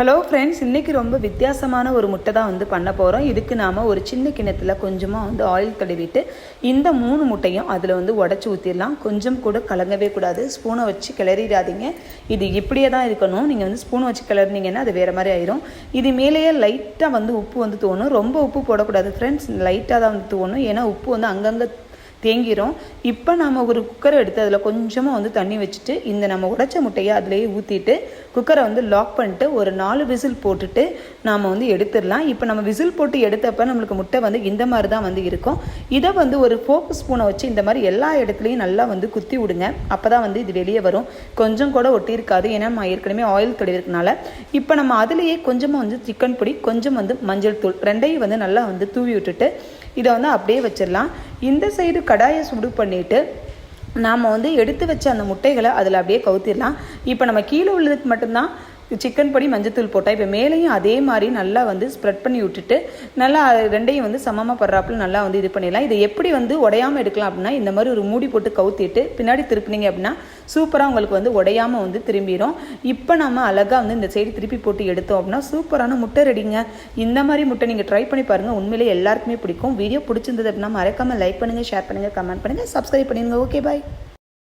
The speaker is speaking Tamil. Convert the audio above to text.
ஹலோ ஃப்ரெண்ட்ஸ் இன்றைக்கி ரொம்ப வித்தியாசமான ஒரு முட்டை தான் வந்து பண்ண போகிறோம் இதுக்கு நாம் ஒரு சின்ன கிணத்துல கொஞ்சமாக வந்து ஆயில் தடவிட்டு இந்த மூணு முட்டையும் அதில் வந்து உடச்சி ஊற்றிடலாம் கொஞ்சம் கூட கலங்கவே கூடாது. ஸ்பூனை வச்சு கிளறிடாதீங்க. இது இப்படியே தான் இருக்கணும். நீங்கள் வந்து ஸ்பூனை வச்சு கிளறினீங்கன்னா அது வேறு மாதிரி ஆயிரும். இது மேலேயே லைட்டாக வந்து உப்பு வந்து தோணும் ரொம்ப உப்பு போடக்கூடாது ஃப்ரெண்ட்ஸ் லைட்டாக தான் வந்து தோணும் ஏன்னா உப்பு வந்து அங்கங்கே தேங்கிரும். இப்போ நம்ம ஒரு குக்கரை எடுத்து அதில் கொஞ்சமாக வந்து தண்ணி வச்சுட்டு இந்த நம்ம உடைச்ச முட்டையை அதிலேயே ஊற்றிட்டு குக்கரை வந்து லாக் பண்ணிட்டு ஒரு நாலு விசில் போட்டுட்டு நாம் வந்து எடுத்துடலாம். இப்போ நம்ம விசில் போட்டு எடுத்தப்போ நம்மளுக்கு முட்டை வந்து இந்த மாதிரி தான் வந்து இருக்கும். இதை வந்து ஒரு ஃபோக் ஸ்பூனை வச்சு இந்த மாதிரி எல்லா இடத்துலையும் நல்லா வந்து குத்தி விடுங்க. அப்போ தான் வந்து இது வெளியே வரும். கொஞ்சம் கூட ஒட்டியிருக்காது ஏன்னா நம்ம ஏற்கனவே ஆயில் கடிக்கிறதுனால இப்போ நம்ம அதுலேயே கொஞ்சமாக வந்து சிக்கன் பொடி கொஞ்சம் வந்து மஞ்சள் தூள் ரெண்டையும் வந்து நல்லா வந்து தூவி விட்டுட்டு இதை வந்து அப்படியே வச்சிடலாம். இந்த சைடு கடாயை சுடு பண்ணிவிட்டு நாம் வந்து எடுத்து வச்ச அந்த முட்டைகளை அதில் அப்படியே கவுத்திடலாம். இப்போ நம்ம கீழே உள்ளதுக்கு மட்டும்தான் சிக்கன் படி மஞ்சத்தூள் போட்டால் இப்போ மேலேயும் அதே மாதிரி நல்லா வந்து ஸ்ப்ரெட் பண்ணி விட்டுட்டு நல்லா ரெண்டையும் வந்து சமமாக படுறாப்புல நல்லா வந்து இது பண்ணிடலாம். இதை எப்படி வந்து உடையாமல் எடுக்கலாம் அப்படின்னா இந்த மாதிரி ஒரு மூடி போட்டு கவுத்திட்டு பின்னாடி திருப்பினீங்க அப்படின்னா சூப்பராக உங்களுக்கு வந்து உடையாமல் வந்து திரும்பிடும் இப்போ நம்ம அழகாக வந்து இந்த சைடு திருப்பி போட்டு எடுத்தோம் அப்படின்னா சூப்பரான முட்டை ரெடிங்க. இந்த மாதிரி முட்டை நீங்கள் ட்ரை பண்ணி பாருங்கள் உண்மையிலே எல்லாருக்குமே பிடிக்கும். வீடியோ பிடிச்சிருந்தது அப்படின்னா மறக்காமல் லைக் பண்ணுங்கள் ஷேர் பண்ணுங்கள் கமெண்ட் பண்ணுங்கள் சப்ஸ்கிரைப் பண்ணிடுங்க. Okay bye